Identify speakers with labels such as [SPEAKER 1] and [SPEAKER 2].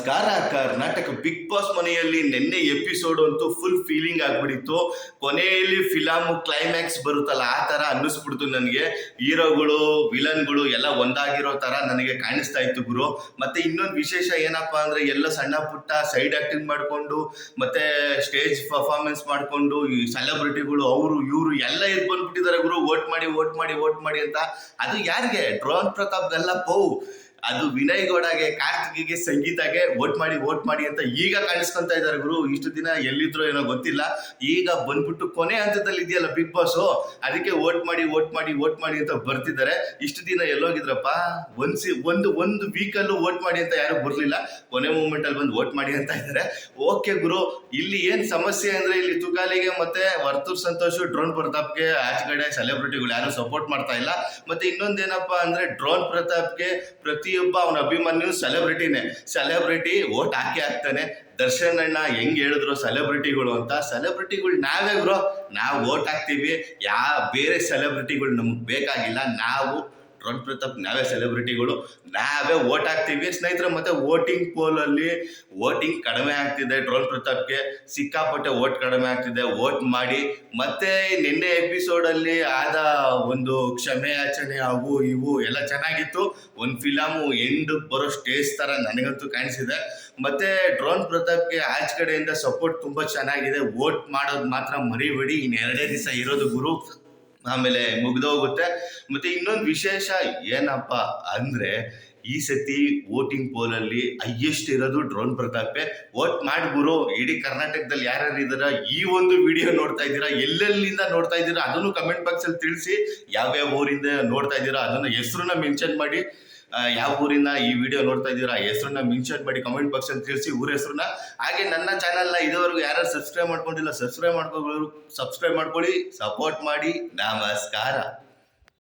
[SPEAKER 1] ನಮಸ್ಕಾರ. Karnataka big boss ಮನೆಯಲ್ಲಿ ನಿನ್ನೆ ಎಪಿಸೋಡ್ ಅಂತೂ ಫುಲ್ ಫೀಲಿಂಗ್ ಆಗ್ಬಿಡಿತ್ತು ಕೊನೆಯಲ್ಲಿ ಫಿಲಮ್ ಕ್ಲೈಮ್ಯಾಕ್ಸ್ ಬರುತ್ತಲ್ಲ, ಆ ತರ ಅನ್ನಿಸ್ಬಿಡ್ತು ನನಗೆ. ಹೀರೋಗಳು ವಿಲನ್ಗಳು ಎಲ್ಲ ಒಂದಾಗಿರೋ ತರ ನನಗೆ ಕಾಣಿಸ್ತಾ ಇತ್ತು ಗುರು. ಮತ್ತೆ ಇನ್ನೊಂದು ವಿಶೇಷ ಏನಪ್ಪಾ ಅಂದ್ರೆ, ಎಲ್ಲ ಸಣ್ಣ ಪುಟ್ಟ ಸೈಡ್ ಆಕ್ಟಿಂಗ್ ಮಾಡಿಕೊಂಡು, ಮತ್ತೆ ಸ್ಟೇಜ್ ಪರ್ಫಾರ್ಮೆನ್ಸ್ ಮಾಡಿಕೊಂಡು, ಈ ಸೆಲೆಬ್ರಿಟಿಗಳು ಅವರು, ಇವರು ಎಲ್ಲ ಇದ್ ಬಂದ್ಬಿಟ್ಟಿದ್ದಾರೆ ಗುರು. ವೋಟ್ ಮಾಡಿ ವೋಟ್ ಮಾಡಿ ವೋಟ್ ಮಾಡಿ ಅಂತ. ಅದು ಯಾರಿಗೆ? ಡ್ರೋನ್ ಪ್ರತಾಪ್ಗೆಲ್ಲ ಪೌ. ಅದು ವಿನಯ್ ಗೌಡಗೆ, ಕಾರ್ತಿಕ್ಗೆ ಸಂಗೀತಗೆ ವೋಟ್ ಮಾಡಿ ವೋಟ್ ಮಾಡಿ ಅಂತ ಈಗ ಕಾಣಿಸ್ಕೊಂತ ಇದ್ದಾರೆ ಗುರು. ಇಷ್ಟು ದಿನ ಎಲ್ಲಿದ್ರು ಏನೋ ಗೊತ್ತಿಲ್ಲ. ಈಗ ಬಂದ್ಬಿಟ್ಟು ಕೊನೆ ಹಂತದಲ್ಲಿ ಇದೆಯಲ್ಲ ಬಿಗ್ ಬಾಸ್ ಅದಕ್ಕೆ ವೋಟ್ ಮಾಡಿ ವೋಟ್ ಮಾಡಿ ವೋಟ್ ಮಾಡಿ ಅಂತ ಬರ್ತಿದ್ದಾರೆ. ಇಷ್ಟು ದಿನ ಎಲ್ಲೋಗಿದ್ರಪ್ಪ? ಒಂದ್ಸಿ, ಒಂದು ಒಂದು ವೀಕಲ್ಲೂ ವೋಟ್ ಮಾಡಿ ಅಂತ ಯಾರು ಬರಲಿಲ್ಲ. ಕೊನೆ ಮೂಮೆಂಟ್ ಅಲ್ಲಿ ಬಂದು ವೋಟ್ ಮಾಡಿ ಅಂತ ಇದ್ದಾರೆ. ಓಕೆ ಗುರು, ಇಲ್ಲಿ ಏನ್ ಸಮಸ್ಯೆ ಅಂದ್ರೆ ಇಲ್ಲಿ ತುಕಾಲಿಗೆ ಮತ್ತೆ ವರ್ತೂರ್ ಸಂತೋಷ್, ಡ್ರೋನ್ ಪ್ರತಾಪ್ಗೆ ಆಚೆ ಕಡೆ ಸೆಲೆಬ್ರಿಟಿಗಳು ಯಾರು ಸಪೋರ್ಟ್ ಮಾಡ್ತಾ ಇಲ್ಲ. ಮತ್ತೆ ಇನ್ನೊಂದೇನಪ್ಪ ಅಂದ್ರೆ ಡ್ರೋನ್ ಪ್ರತಾಪ್ಗೆ ಪ್ರತಿಯೊಬ್ಬ ಅವನ ಅಭಿಮಾನಿಯು ಸೆಲೆಬ್ರಿಟಿನೇ ಸೆಲೆಬ್ರಿಟಿ ಓಟ್ ಹಾಕಿ ಹಾಕ್ತಾನೆ. ದರ್ಶನ್ ಅಣ್ಣ ಹೆಂಗ್ ಹೇಳಿದ್ರು ಸೆಲೆಬ್ರಿಟಿಗಳು ಅಂತ. ಸೆಲೆಬ್ರಿಟಿಗಳು ನಾವೇ ಬ್ರೋ ನಾವು ಓಟ್ ಹಾಕ್ತೀವಿ. ಯಾ, ಬೇರೆ ಸೆಲೆಬ್ರಿಟಿಗಳು ನಮಗೆ ಬೇಕಾಗಿಲ್ಲ. ನಾವು ಡ್ರೋನ್ ಪ್ರತಾಪ್ ನಾವೇ ಸೆಲೆಬ್ರಿಟಿಗಳು ನಾವೇ ಓಟ್ ಹಾಕ್ತೀವಿ. ಸ್ನೇಹಿತರೆ, ಮತ್ತೆ ವೋಟಿಂಗ್ ಪೋಲಲ್ಲಿ ವೋಟಿಂಗ್ ಕಡಿಮೆ ಆಗ್ತಿದೆ. ಡ್ರೋನ್ ಪ್ರತಾಪ್ಗೆ ಸಿಕ್ಕಾಪಟ್ಟೆ ಓಟ್ ಕಡಿಮೆ ಆಗ್ತಿದೆ. ಓಟ್ ಮಾಡಿ, ಮತ್ತೆ ನಿನ್ನೆ ಎಪಿಸೋಡಲ್ಲಿ ಆದ ಒಂದು ಕ್ಷಮೆ ಯಾಚನೆ ಅವು ಇವು ಎಲ್ಲ ಚೆನ್ನಾಗಿತ್ತು. ಒಂದು ಫಿಲಮು ಎಂಡ್ ಬರೋ ಸ್ಟೇಜ್ ಥರ ನನಗಂತೂ ಕಾಣಿಸಿದೆ. ಮತ್ತೆ ಡ್ರೋನ್ ಪ್ರತಾಪ್ಗೆ ಆಚೆ ಕಡೆಯಿಂದ ಸಪೋರ್ಟ್ ತುಂಬ ಚೆನ್ನಾಗಿದೆ. ವೋಟ್ ಮಾಡೋದು ಮಾತ್ರ ಮರಿಬೇಡಿ. ಇನ್ನೆರಡೇ ದಿವಸ ಇರೋದು ಗುರು. ಆಮೇಲೆ ಮುಗ್ದೋಗುತ್ತೆ. ಮತ್ತೆ ಇನ್ನೊಂದು ವಿಶೇಷ ಏನಪ್ಪ ಅಂದ್ರೆ ಈ ಸತಿ ವೋಟಿಂಗ್ ಪೋಲಲ್ಲಿ ಹೈಯೆಸ್ಟ್ ಇರೋದು ಡ್ರೋನ್ ಪ್ರತಾಪೆ ವೋಟ್ ಮಾಡಿ ಗುರು, ಇಡೀ ಕರ್ನಾಟಕದಲ್ಲಿ ಯಾರ್ಯಾರು ಇದ್ದಾರ, ಈ ಒಂದು ವಿಡಿಯೋ ನೋಡ್ತಾ ಇದ್ದೀರಾ, ಎಲ್ಲೆಲ್ಲಿಂದ ನೋಡ್ತಾ ಇದ್ದೀರಾ, ಅದನ್ನು ಕಮೆಂಟ್ ಬಾಕ್ಸಲ್ಲಿ ತಿಳಿಸಿ, ಯಾವ್ಯಾವ ಊರಿಂದ ನೋಡ್ತಾ ಇದ್ದೀರಾ, ಅದನ್ನ ಹೆಸರನ್ನ ಮೆನ್ಷನ್ ಮಾಡಿ. ಯಾವ ಊರಿನ ಈ ವಿಡಿಯೋ ನೋಡ್ತಾ ಇದ್ದೀರಾ? ಹೆಸರನ್ನ ಮೆನ್ಷನ್ ಮಾಡಿ ಕಮೆಂಟ್ ಬಾಕ್ಸಲ್ಲಿ ತಿಳಿಸಿ ಊರ ಹೆಸರನ್ನ. ಹಾಗೆ ನನ್ನ ಚಾನಲ್ನ ಇದುವರೆಗೂ ಯಾರು ಸಬ್ಸ್ಕ್ರೈಬ್ ಮಾಡ್ಕೊಂಡಿಲ್ಲ ಸಬ್ಸ್ಕ್ರೈಬ್ ಮಾಡ್ಕೊಳ್ಳೋರು ಸಬ್ಸ್ಕ್ರೈಬ್ ಮಾಡ್ಕೊಳ್ಳಿ ಸಪೋರ್ಟ್ ಮಾಡಿ. ನಮಸ್ಕಾರ.